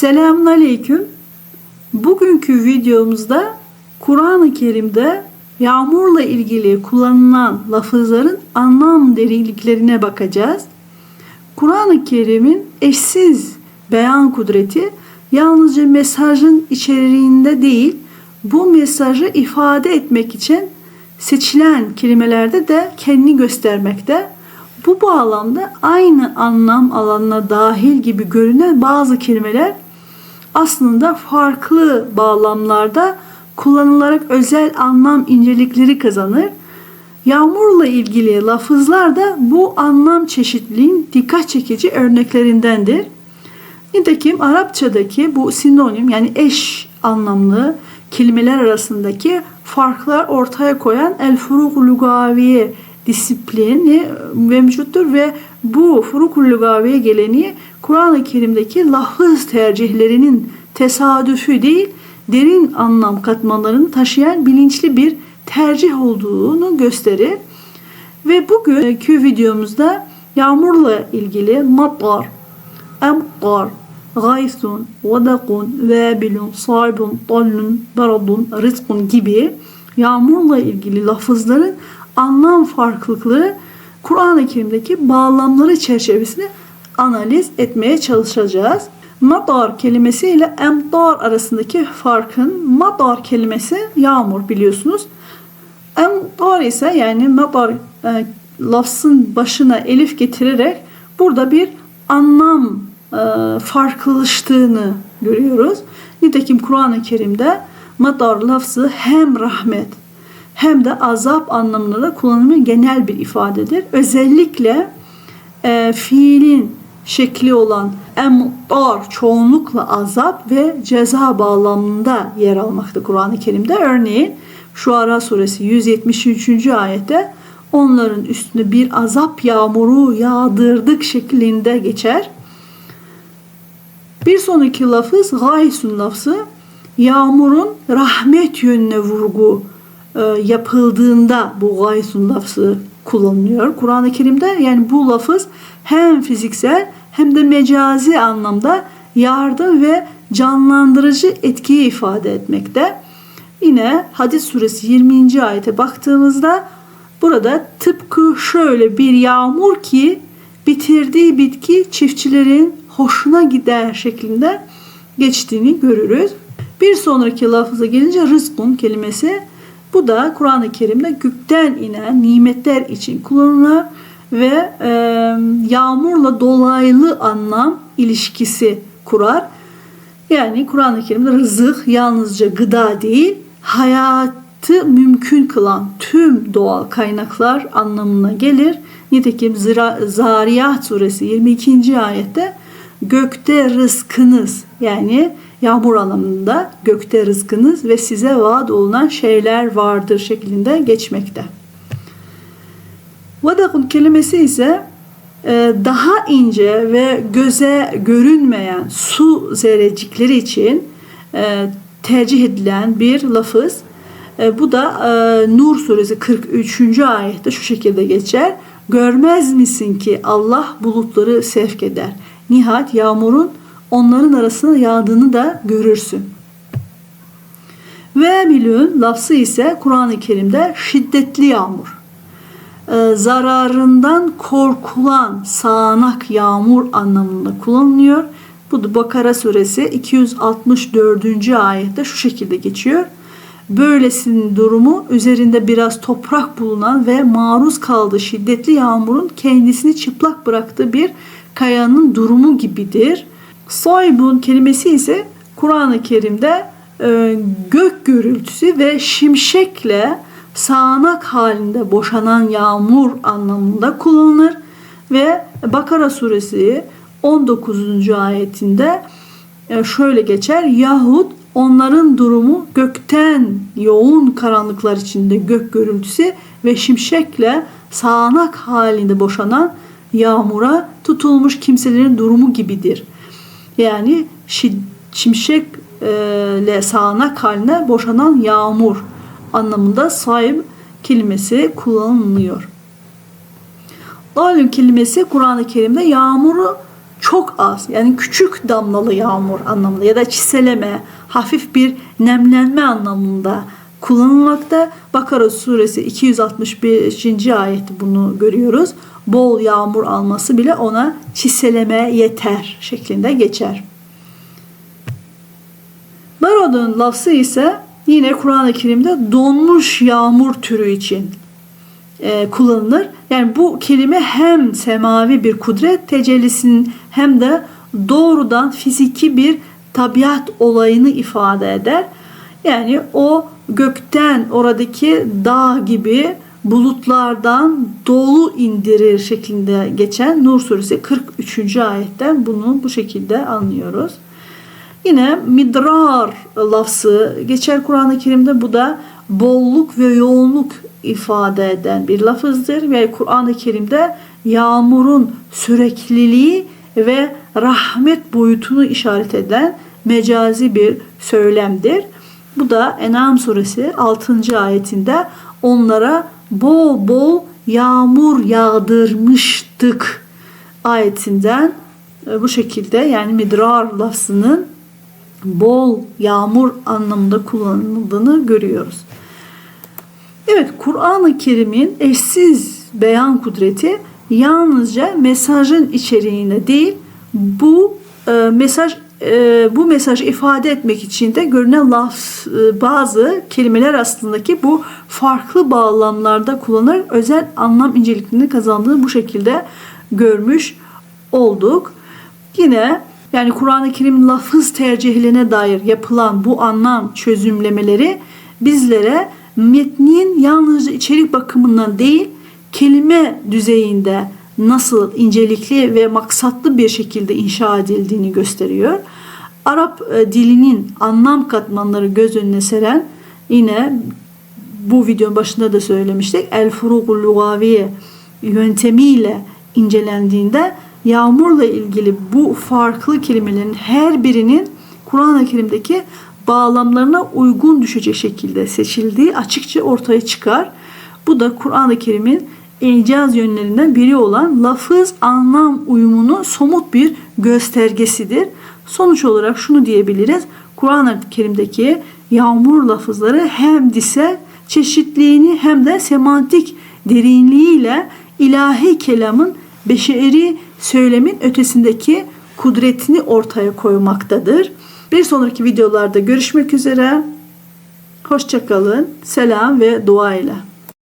Selamun Aleyküm. Bugünkü videomuzda Kur'an-ı Kerim'de yağmurla ilgili kullanılan lafızların anlam derinliklerine bakacağız. Kur'an-ı Kerim'in eşsiz beyan kudreti yalnızca mesajın içeriğinde değil, bu mesajı ifade etmek için seçilen kelimelerde de kendini göstermekte. Bu bağlamda aynı anlam alanına dahil gibi görünen bazı kelimeler aslında farklı bağlamlarda kullanılarak özel anlam incelikleri kazanır. Yağmurla ilgili lafızlar da bu anlam çeşitliliğin dikkat çekici örneklerindendir. Nitekim Arapçadaki bu sinonim yani eş anlamlı kelimeler arasındaki farklar ortaya koyan el furuk lugaviye disiplini mevcuttur ve bu furukul lugaviye geleneği Kur'an-ı Kerim'deki lafız tercihlerinin tesadüfü değil, derin anlam katmanlarını taşıyan bilinçli bir tercih olduğunu gösterir. Ve bugünkü videomuzda yağmurla ilgili matar, emkar, gaysun, vadakun, vebilun, saibun, tallun, baradun, rizkun gibi yağmurla ilgili lafızların anlam farklılıkları Kur'an-ı Kerim'deki bağlamları çerçevesinde analiz etmeye çalışacağız. Madar kelimesi ile emdar arasındaki farkın madar kelimesi yağmur biliyorsunuz. Emdar ise yani madar e, lafzın başına elif getirerek burada bir anlam e, farklılaştığını görüyoruz. Nitekim Kur'an-ı Kerim'de madar lafzı hem rahmet hem de azap anlamında da kullanımı genel bir ifadedir. Özellikle e, fiilin şekli olan emdar çoğunlukla azap ve ceza bağlamında yer almakta Kur'an-ı Kerim'de. Örneğin Şuara suresi 173. ayette onların üstüne bir azap yağmuru yağdırdık şeklinde geçer. Bir sonraki lafız gaysun lafzı yağmurun rahmet yönüne vurgu yapıldığında bu gaysun lafzı kullanılıyor. Kur'an-ı Kerim'de yani bu lafız hem fiziksel hem de mecazi anlamda yardım ve canlandırıcı etkiyi ifade etmekte. Yine Hadis suresi 20. ayete baktığımızda burada tıpkı şöyle bir yağmur ki bitirdiği bitki çiftçilerin hoşuna gider şeklinde geçtiğini görürüz. Bir sonraki lafıza gelince rızkun kelimesi bu da Kur'an-ı Kerim'de gökten inen nimetler için kullanılır ve e, yağmurla dolaylı anlam ilişkisi kurar. Yani Kur'an-ı Kerim'de rızık yalnızca gıda değil, hayatı mümkün kılan tüm doğal kaynaklar anlamına gelir. Nitekim Zariyat suresi 22. ayette gökte rızkınız yani yağmur anlamında gökte rızkınız ve size vaat olunan şeyler vardır şeklinde geçmekte. Vadakun kelimesi ise e, daha ince ve göze görünmeyen su zerrecikleri için e, tercih edilen bir lafız. E, bu da Nur suresi 43. ayette şu şekilde geçer. Görmez misin ki Allah bulutları sevk eder. Nihayet yağmurun onların arasına yağdığını da görürsün. Ve milyon lafzı ise Kur'an-ı Kerim'de şiddetli yağmur. Ee, zararından korkulan sağanak yağmur anlamında kullanılıyor. Bu da Bakara suresi 264. ayette şu şekilde geçiyor. Böylesinin durumu üzerinde biraz toprak bulunan ve maruz kaldığı şiddetli yağmurun kendisini çıplak bıraktığı bir kayanın durumu gibidir. Soybun kelimesi ise Kur'an-ı Kerim'de e, gök gürültüsü ve şimşekle sağanak halinde boşanan yağmur anlamında kullanılır ve Bakara suresi 19. ayetinde e, şöyle geçer yahut onların durumu gökten yoğun karanlıklar içinde gök gürültüsü ve şimşekle sağanak halinde boşanan yağmura tutulmuş kimselerin durumu gibidir. Yani şimşekle sağanak haline boşanan yağmur anlamında sahip kelimesi kullanılıyor. Dalil kelimesi Kur'an-ı Kerim'de yağmuru çok az yani küçük damlalı yağmur anlamında ya da çiseleme, hafif bir nemlenme anlamında kullanılmakta. Bakara suresi 265. ayette bunu görüyoruz. Bol yağmur alması bile ona çiseleme yeter şeklinde geçer. Barod'un lafzı ise yine Kur'an-ı Kerim'de donmuş yağmur türü için e, kullanılır. Yani bu kelime hem semavi bir kudret tecellisinin hem de doğrudan fiziki bir tabiat olayını ifade eder. Yani o gökten oradaki dağ gibi bulutlardan dolu indirir şeklinde geçen Nur suresi 43. ayetten bunu bu şekilde anlıyoruz. Yine midrar lafzı geçer Kur'an-ı Kerim'de bu da bolluk ve yoğunluk ifade eden bir lafızdır ve Kur'an-ı Kerim'de yağmurun sürekliliği ve rahmet boyutunu işaret eden mecazi bir söylemdir. Bu da En'am suresi 6. ayetinde onlara bol bol yağmur yağdırmıştık ayetinden e, bu şekilde yani midrar lafzının bol yağmur anlamında kullanıldığını görüyoruz. Evet Kur'an-ı Kerim'in eşsiz beyan kudreti yalnızca mesajın içeriğine değil bu e, mesaj e, bu mesajı ifade etmek için de görünen laf e, bazı kelimeler aslındaki bu farklı bağlamlarda kullanır özel anlam inceliklerini kazandığı bu şekilde görmüş olduk. Yine yani Kur'an-ı Kerim lafız tercihlerine dair yapılan bu anlam çözümlemeleri bizlere metnin yalnızca içerik bakımından değil kelime düzeyinde nasıl incelikli ve maksatlı bir şekilde inşa edildiğini gösteriyor. Arap e, dilinin anlam katmanları göz önüne seren yine bu videonun başında da söylemiştik. El furukul lugaviye yöntemiyle incelendiğinde yağmurla ilgili bu farklı kelimelerin her birinin Kur'an-ı Kerim'deki bağlamlarına uygun düşecek şekilde seçildiği açıkça ortaya çıkar. Bu da Kur'an-ı Kerim'in icaz yönlerinden biri olan lafız anlam uyumunu somut bir göstergesidir. Sonuç olarak şunu diyebiliriz. Kur'an-ı Kerim'deki yağmur lafızları hem dise çeşitliğini hem de semantik derinliğiyle ilahi kelamın beşeri söylemin ötesindeki kudretini ortaya koymaktadır. Bir sonraki videolarda görüşmek üzere. Hoşçakalın. Selam ve dua ile.